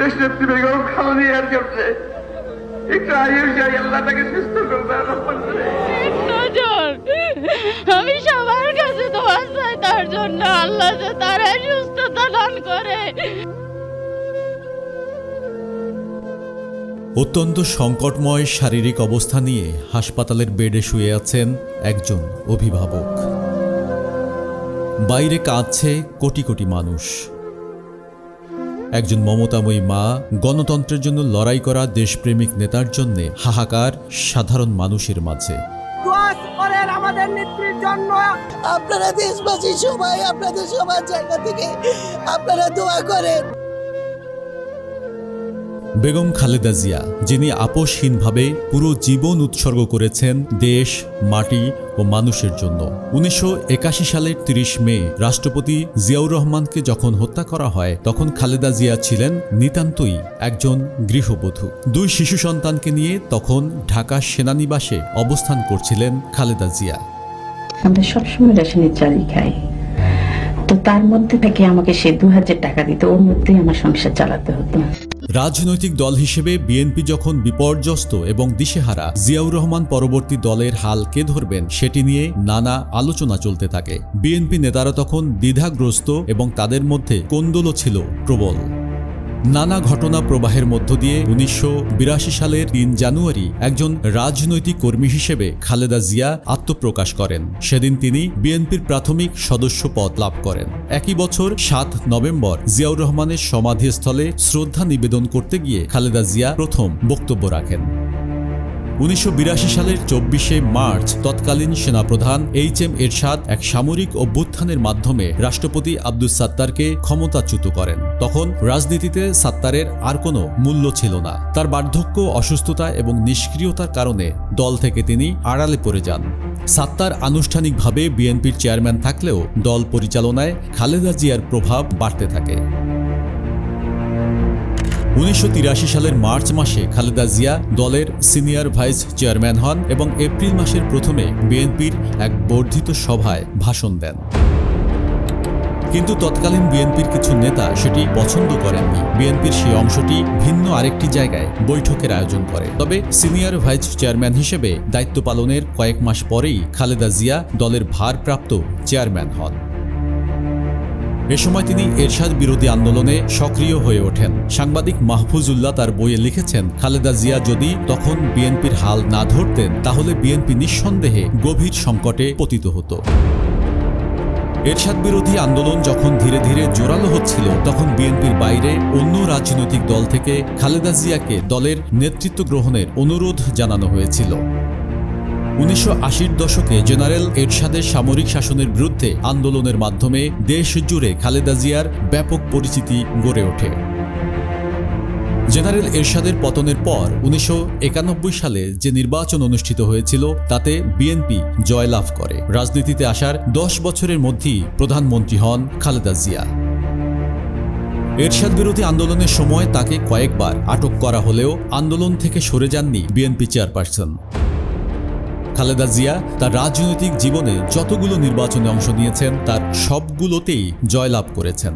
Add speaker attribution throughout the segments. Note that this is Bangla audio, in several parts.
Speaker 1: দেশনেত্রী বেগম খালেদা জিয়ার একটু আয়ুষ যাই আল্লাহ তাকে সুস্থ করবে রহমান করে।
Speaker 2: নজর আমি সবার কাছে দোয়া চাই তার জন্য আল্লাহ যে তারা সুস্থতা দান করে।
Speaker 3: অত্যন্ত সংকটময় শারীরিক অবস্থা নিয়ে হাসপাতালের বেডে শুয়ে আছেন একজন অভিভাবক। বাইরে কাঁদছে কোটি কোটি মানুষ। একজন মমতাময়ী মা গণতন্ত্রের জন্য লড়াই করা দেশপ্রেমিক নেতার জন্যে হাহাকার সাধারণ মানুষের মাঝে।
Speaker 4: করেন আমাদের নেত্রীর জন্য।
Speaker 5: আপনারা দেশবাসী সবাই আপনাদের সবার জায়গা থেকে আপনারা দোয়া করেন।
Speaker 3: বেগম খালেদা জিয়া যিনি আপোষহীনভাবে পুরো জীবন উৎসর্গ করেছেন দেশ মাটি ও মানুষের জন্য। উনিশশো একাশি সালের ৩০ মে, রাষ্ট্রপতি জিয়াউর রহমানকে যখন হত্যা করা হয়, তখন খালেদা জিয়া ছিলেন নিতান্তই একজন গৃহবধূ। দুই শিশু সন্তানকে নিয়ে তখন ঢাকা সেনানিবাসে অবস্থান করছিলেন খালেদা জিয়া।
Speaker 6: আমরা সবসময় রেশনের চালই খাই। তো তার মধ্যে থেকে আমাকে সে দু হাজার টাকা দিত। ওর মধ্যেই আমার সংসার চালাতে হতো।
Speaker 3: রাজনৈতিক দল হিসেবে বিএনপি যখন বিপর্যস্ত এবং দিশেহারা, জিয়াউর রহমান পরবর্তী দলের হাল কে ধরবেন সেটি নিয়ে নানা আলোচনা চলতে থাকে। বিএনপি নেতারা তখন দ্বিধাগ্রস্ত এবং তাদের মধ্যে কোন্দলও ছিল প্রবল। নানা ঘটনা প্রবাহের মধ্য দিয়ে উনিশশো বিরাশি সালের তিন জানুয়ারি একজন রাজনৈতিক কর্মী হিসেবে খালেদা জিয়া আত্মপ্রকাশ করেন। সেদিন তিনি বিএনপির প্রাথমিক সদস্য পদ লাভ করেন। একই বছর সাত নভেম্বর জিয়াউর রহমানের সমাধিস্থলে শ্রদ্ধা নিবেদন করতে গিয়ে খালেদা জিয়া প্রথম বক্তব্য রাখেন। উনিশশো বিরাশি সালের চব্বিশে মার্চ তৎকালীন সেনাপ্রধান এইচ এম এরশাদ এক সামরিক অভ্যুত্থানের মাধ্যমে রাষ্ট্রপতি আব্দুস সাত্তারকে ক্ষমতাচ্যুত করেন। তখন রাজনীতিতে সাত্তারের আর কোনো মূল্য ছিল না। তার বার্ধক্য, অসুস্থতা এবং নিষ্ক্রিয়তার কারণে দল থেকে তিনি আড়ালে পড়ে যান। সাত্তার আনুষ্ঠানিকভাবে বিএনপির চেয়ারম্যান থাকলেও দল পরিচালনায় খালেদা জিয়ার প্রভাব বাড়তে থাকে। উনিশশো তিরাশি সালের মার্চ মাসে খালেদা জিয়া দলের সিনিয়র ভাইস চেয়ারম্যান হন এবং এপ্রিল মাসের প্রথমে বিএনপির এক বর্ধিত সভায় ভাষণ দেন। কিন্তু তৎকালীন বিএনপির কিছু নেতা সেটি পছন্দ করেননি। বিএনপির সেই অংশটি ভিন্ন আরেকটি জায়গায় বৈঠকের আয়োজন করে। তবে সিনিয়র ভাইস চেয়ারম্যান হিসেবে দায়িত্ব পালনের কয়েক মাস পরেই খালেদা জিয়া দলের ভারপ্রাপ্ত চেয়ারম্যান হন। এ সময় তিনি এরশাদ বিরোধী আন্দোলনে সক্রিয় হয়ে ওঠেন। সাংবাদিক মাহফুজুল্লাহ তার বইয়ে লিখেছেন, খালেদা জিয়া যদি তখন বিএনপির হাল না ধরতেন, তাহলে বিএনপি নিঃসন্দেহে গভীর সংকটে পতিত হতো। এরশাদ বিরোধী আন্দোলন যখন ধীরে ধীরে জোরালো হচ্ছিল, তখন বিএনপির বাইরে অন্য রাজনৈতিক দল থেকে খালেদা জিয়াকে দলের নেতৃত্ব গ্রহণের অনুরোধ জানানো হয়েছিল। উনিশশো দশকে জেনারেল এরশাদের সামরিক শাসনের বিরুদ্ধে আন্দোলনের মাধ্যমে দেশ জুড়ে খালেদা জিয়ার ব্যাপক পরিচিতি গড়ে ওঠে। জেনারেল এরশাদের পতনের পর উনিশশো একানব্বই সালে যে নির্বাচন অনুষ্ঠিত হয়েছিল, তাতে বিএনপি জয়লাভ করে। রাজনীতিতে আসার দশ বছরের মধ্যেই প্রধানমন্ত্রী হন খালেদা জিয়া। এরশাদ বিরোধী আন্দোলনের সময় তাকে কয়েকবার আটক করা হলেও আন্দোলন থেকে সরে যাননি বিএনপি চেয়ারপারসন। খালেদা জিয়া তার রাজনৈতিক জীবনে যতগুলো নির্বাচনে অংশ নিয়েছেন, তার সবগুলোতেই জয়লাভ করেছেন।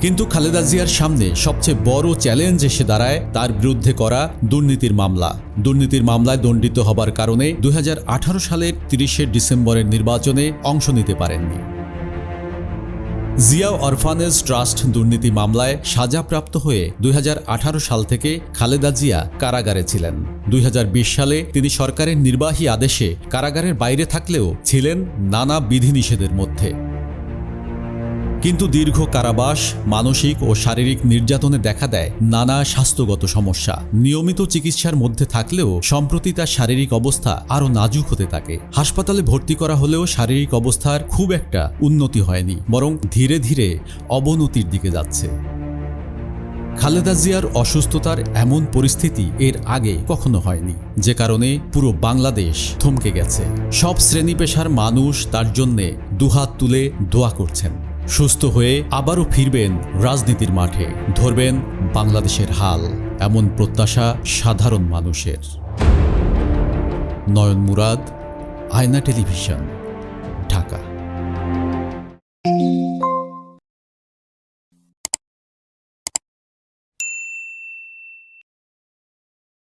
Speaker 3: কিন্তু খালেদা জিয়ার সামনে সবচেয়ে বড় চ্যালেঞ্জ এসে দাঁড়ায় তার বিরুদ্ধে করা দুর্নীতির মামলা। দুর্নীতির মামলায় দণ্ডিত হবার কারণে দুই হাজার আঠারো সালের তিরিশে ডিসেম্বরের নির্বাচনে অংশ নিতে পারেননি। জিয়া অরফানেজ ট্রাস্ট দুর্নীতি মামলায় সাজাপ্রাপ্ত হয়ে দুই হাজার আঠারো সাল থেকে খালেদা জিয়া কারাগারে ছিলেন। দুই হাজার বিশ সালে তিনি সরকারের নির্বাহী আদেশে কারাগারের বাইরে থাকলেও ছিলেন নানা বিধিনিষেধের মধ্যে। কিন্তু দীর্ঘ কারাবাস, মানসিক ও শারীরিক নির্যাতনে দেখা দেয় নানা স্বাস্থ্যগত সমস্যা। নিয়মিত চিকিৎসার মধ্যে থাকলেও সম্প্রতি তার শারীরিক অবস্থা আরও নাজুক হতে থাকে। হাসপাতালে ভর্তি করা হলেও শারীরিক অবস্থার খুব একটা উন্নতি হয়নি, বরং ধীরে ধীরে অবনতির দিকে যাচ্ছে। খালেদা জিয়ার অসুস্থতার এমন পরিস্থিতি এর আগে কখনো হয়নি। যে কারণে পুরো বাংলাদেশ থমকে গেছে। সব শ্রেণি পেশার মানুষ তার জন্যে দুহাত তুলে দোয়া করছেন। সুস্থ হয়ে আবারও ফিরবেন রাজনীতির মাঠে। ধরবেন বাংলাদেশের হাল, এমন প্রত্যাশা সাধারণ মানুষের। নয়ন মুরাদ, আয়না টেলিভিশন।